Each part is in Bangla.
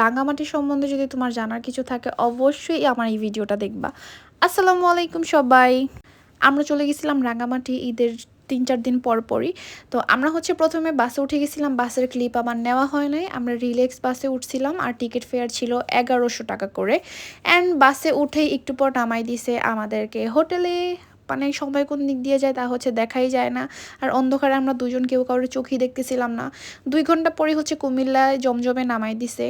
রাঙামাটি সম্বন্ধে যদি তোমার জানার কিছু থাকে, অবশ্যই আমার এই ভিডিওটা দেখবা। আসসালামু আলাইকুম সবাই। আমরা চলে গেছিলাম রাঙামাটি, ঈদের তিন চার দিন পর পরই। তো আমরা হচ্ছে প্রথমে বাসে উঠে গেছিলাম, বাসের ক্লিপ আমার নেওয়া হয় নাই। আমরা রিল্যাক্স বাসে উঠছিলাম, আর টিকিট ফেয়ার ছিল এগারোশো টাকা করে। অ্যান্ড বাসে উঠেই একটু পর নামাই দিছে আমাদেরকে হোটেলে মানে সময় কোন দিক দিয়ে যায় তা হচ্ছে দেখাই যায় না। আর অন্ধকারে আমরা দুজন কেউ কারোর চোখই দেখতেছিলাম না। দুই ঘণ্টা পরে হচ্ছে কুমিল্লায় জমজমে নামাই দিছে।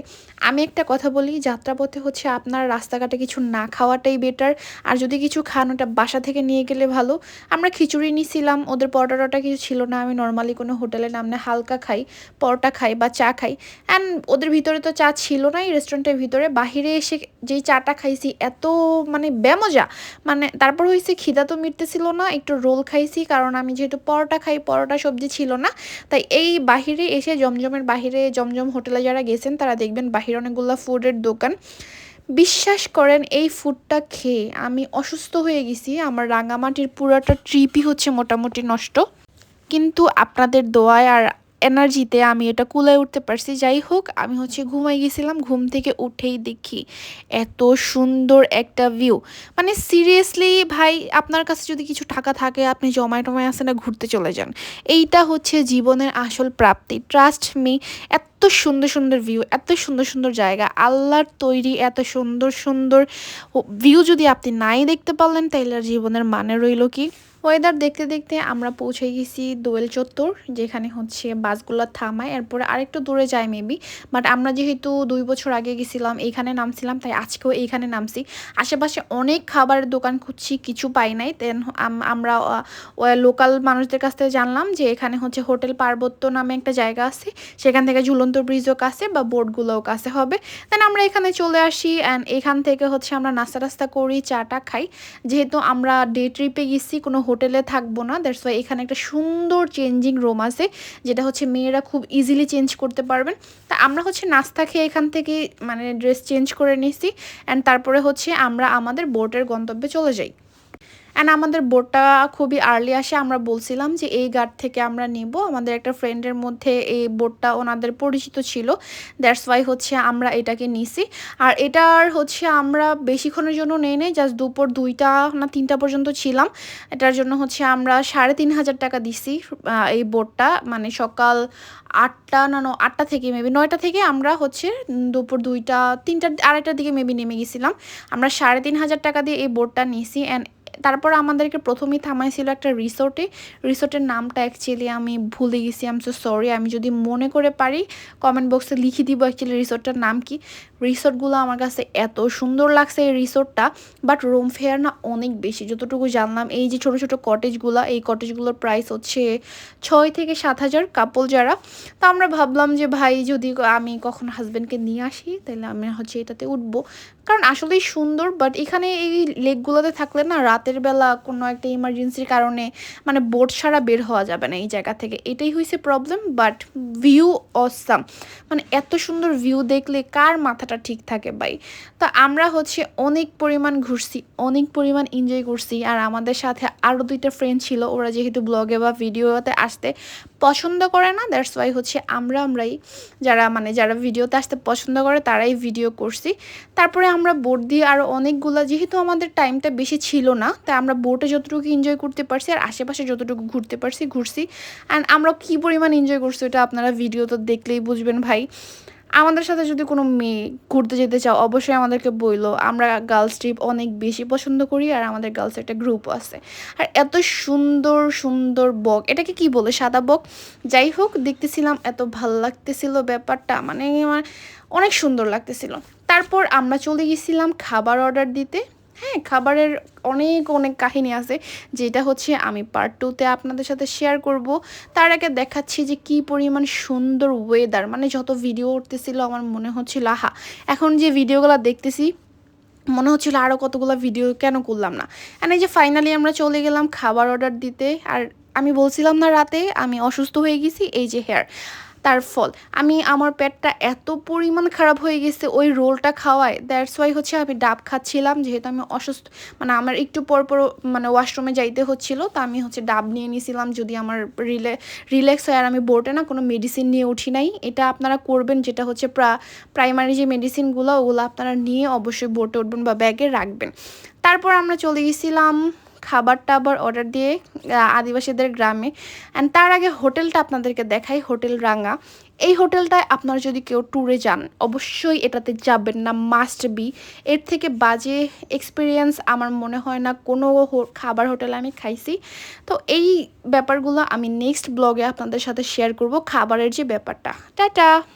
আমি একটা কথা বলি, যাত্রাপথে হচ্ছে আপনার রাস্তাঘাটে কিছু না খাওয়াটাই বেটার আর যদি কিছু খান, ওটা বাসা থেকে নিয়ে গেলে ভালো। আমরা খিচুড়ি নিছিলাম, ওদের পরোটা কিছু ছিল না। আমি নর্মালি কোনো হোটেলে নামলে হালকা খাই, পরোটা খাই বা চা খাই। অ্যান্ড ওদের ভিতরে তো চা ছিল না এই রেস্টুরেন্টের ভিতরে। বাহিরে এসে যেই চাটা খাইছি, এত মানে বেমজা। মানে তারপর হয়েছে খিদা তো মিটতেছিল না, একটু রোল খাইছি, কারণ আমি যেহেতু পরোটা খাই, পরোটা সবজি ছিল না। তাই এই বাহিরে এসে জমজমের বাহিরে জমজম হোটেলে যারা গেছেন, তারা দেখবেন বাহিরে অনেকগুলো ফুডের দোকান। বিশ্বাস করেন, এই ফুডটা খেয়ে আমি অসুস্থ হয়ে গেছি, আমার রাঙামাটির পুরাটা ট্রিপই হচ্ছে মোটামুটি নষ্ট। কিন্তু আপনাদের দোয়ায় আর এনার্জিতে আমি এটা কুলায় উঠতে পারছি। যাই হোক আমি হচ্ছে ঘুমাই গেছিলাম, ঘুম থেকে উঠেই দেখি এত সুন্দর একটা ভিউ মানে সিরিয়াসলি ভাই, আপনার কাছে যদি কিছু টাকা থাকে, আপনি জমায় টমায় আসে না, ঘুরতে চলে যান। এইটা হচ্ছে জীবনের আসল প্রাপ্তি। ট্রাস্ট মি এত সুন্দর সুন্দর ভিউ এত সুন্দর সুন্দর জায়গা, আল্লাহর তৈরি এত সুন্দর সুন্দর ভিউ যদি আপনি নাই দেখতে পারলেন, তাইলে জীবনের মানে রইল কি? ওয়েদার দেখতে দেখতে আমরা পৌঁছে গেছি দোয়েল চত্বর, যেখানে হচ্ছে বাসগুলো থামায়। এরপরে আরেকটু দূরে যায় মেবি বাট আমরা যেহেতু দুই বছর আগে গেছিলাম এইখানে নামছিলাম, তাই আজকেও এইখানে নামছি। আশেপাশে অনেক খাবারের দোকান খুঁজছি, কিছু পাই নাই। দেন আমরা লোকাল মানুষদের কাছ থেকে জানলাম যে এখানে হচ্ছে হোটেল পার্বত্য নামে একটা জায়গা আছে। সেখান থেকে ঝুলন্ত ব্রিজও কাছে বা বোর্ডগুলোও কাছে হবে। দেন আমরা এখানে চলে আসি অ্যান্ড এখান থেকে হচ্ছে আমরা নাস্তা টাস্তা করি চাটা খাই। যেহেতু আমরা ডে ট্রিপে গেছি, কোনো হোটেলে থাকব না দ্যাটস ওয়াই এখানে একটা সুন্দর চেঞ্জিং রুম আছে, যেটা হচ্ছে মেয়েরা খুব ইজিলি চেঞ্জ করতে পারবেন। তা আমরা হচ্ছে নাস্তা খেয়ে এখান থেকে মানে ড্রেস চেঞ্জ করে নিছি অ্যান্ড তারপরে হচ্ছে আমরা আমাদের বোটের গন্তব্যে চলে যাই। অ্যান্ড আমাদের বোটটা খুবই আর্লি আসে। আমরা বলছিলাম যে এই গার্ড থেকে আমরা নিব। আমাদের একটা ফ্রেন্ডের মধ্যে এই বোটটা ওনাদের পরিচিত ছিল। দ্যাটস ওয়াই হচ্ছে আমরা এটাকে নিছি। আর এটার হচ্ছে আমরা বেশিক্ষণের জন্য নেই নেই জাস্ট দুপুর দুইটা না তিনটা পর্যন্ত ছিলাম। এটার জন্য হচ্ছে আমরা সাড়ে তিন হাজার টাকা দিছি এই বোটটা মানে সকাল আটটা না আটটা থেকে মেবি নয়টা থেকে আমরা হচ্ছে দুপুর দুইটা তিনটা আড়াইটার দিকে মেবি নেমে গেছিলাম। আমরা সাড়ে তিন হাজার টাকা দিয়ে এই বোটটা নিছি। অ্যান্ড তারপর আমাদেরকে প্রথমেই থামাইছিল একটা রিসোর্টে। রিসোর্টের নামটা অ্যাকচুয়ালি আমি ভুলে গেছি আম সো সরি আমি যদি মনে করে পারি কমেন্ট বক্সে লিখে দিব অ্যাকচুয়ালি রিসোর্টটার নাম কি। রিসোর্টগুলো আমার কাছে এত সুন্দর লাগছে এই রিসোর্টটা বাট রুম ফেয়ার না অনেক বেশি। যতটুকু জানলাম, এই যে ছোটো ছোটো কটেজগুলো এই কটেজগুলোর প্রাইস হচ্ছে ছয় থেকে সাত হাজার কাপল যারা। তা আমরা ভাবলাম যে, ভাই, যদি আমি কখন হাজব্যান্ডকে নিয়ে আসি, তাহলে আমি হচ্ছে এটাতে উঠবো। কারণ আসলেই সুন্দর বাট এখানে এই লেকগুলোতে থাকলে না রাতের বেলা কোনো একটা ইমার্জেন্সির কারণে মানে বোট ছাড়া বের হওয়া যাবে না এই জায়গা থেকে। এটাই হয়েছে প্রবলেম বাট ভিউ অসাম মানে এত সুন্দর ভিউ দেখলে কার মাথাটা ঠিক থাকে ভাই? তো আমরা হচ্ছে অনেক পরিমাণ ঘুরছি, অনেক পরিমাণ এনজয় করছি, আর আমাদের সাথে আরও দুইটা ফ্রেন্ড ছিল, ওরা যেহেতু ব্লগে বা ভিডিওতে আসতে পছন্দ করে না দ্যাটস ওয়াই হচ্ছে আমরা আমরাই যারা মানে যারা ভিডিওতে আসতে পছন্দ করে তারাই ভিডিও করছি। তারপরে আমরা বোট দিয়ে আরও অনেকগুলো, যেহেতু আমাদের টাইমটা বেশি ছিল না, তাই আমরা বোটে যতটুকু এনজয় করতে পারছি আর আশেপাশে যতটুকু ঘুরতে পারছি, ঘুরছি। অ্যান্ড আমরা কী পরিমাণ এনজয় করছি এটা আপনারা ভিডিও তো দেখলেই বুঝবেন ভাই। আমাদের সাথে যদি কোনো মেয়ে ঘুরতে যেতে চাও, অবশ্যই আমাদেরকে বইলো। আমরা গার্লস ট্রিপ অনেক বেশি পছন্দ করি আর আমাদের গার্লস একটা গ্রুপও আছে। আর এত সুন্দর সুন্দর বক, এটাকে কি বলে? সাদা বক? যাই হোক, দেখতেছিলাম এত ভালো লাগতেছিল ব্যাপারটা মানে আমার অনেক সুন্দর লাগতেছিল। তারপর আমরা চলে গেছিলাম খাবার অর্ডার দিতে। হ্যাঁ খাবারের অনেক অনেক কাহিনী আছে। যেটা হচ্ছে আমি পার্ট টুতে আপনাদের সাথে শেয়ার করব। তার আগে দেখাচ্ছি যে কি পরিমাণ সুন্দর ওয়েদার মানে যত ভিডিও উঠতেছিল আমার মনে হচ্ছিল, আহা! এখন যে ভিডিওগুলো দেখতেছি, মনে হচ্ছিল আরও কতগুলো ভিডিও কেন করলাম না। এনে যে ফাইনালি আমরা চলে গেলাম খাবার অর্ডার দিতে, আর আমি বলছিলাম না রাতে, আমি অসুস্থ হয়ে গেছি, এই যে হেয়ার তার ফল। আমি, আমার পেটটা এত পরিমাণ খারাপ হয়ে গেছে ওই রোলটা খাওয়ায়। দ্যাটস ওয়াই হচ্ছে আমি ডাব খাচ্ছিলাম। যেহেতু আমি অসুস্থ মানে আমার একটু পর পর মানে ওয়াশরুমে যাইতে হচ্ছিল, তো আমি হচ্ছে ডাব নিয়ে নিয়েছিলাম যদি আমার রিলে, রিল্যাক্স হয় আর আমি বোর্ডে না, কোনো মেডিসিন নিয়ে উঠি নাই। এটা আপনারা করবেন, যেটা হচ্ছে প্রা প্রাইমারি যে মেডিসিনগুলো ওগুলো আপনারা নিয়ে অবশ্যই বোর্ডে উঠবেন বা ব্যাগে রাখবেন। তারপর আমরা চলে গেছিলাম খাবার টাবার অর্ডার দিয়ে আদিবাসীদের গ্রামে। অ্যান্ড তার আগে হোটেলটা আপনাদেরকে দেখাই, হোটেল রাঙা এই হোটেলটায় আপনারা যদি কেউ ট্যুরে যান, অবশ্যই এটাতে যাবেন না মাস্ট বি এর থেকে বাজে এক্সপিরিয়েন্স আমার মনে হয় না কোনো খাবার হোটেলে আমি খাইছি। তো এই ব্যাপারগুলো আমি নেক্সট ব্লগে আপনাদের সাথে শেয়ার করব, খাবারের যে ব্যাপারটা। টাটা!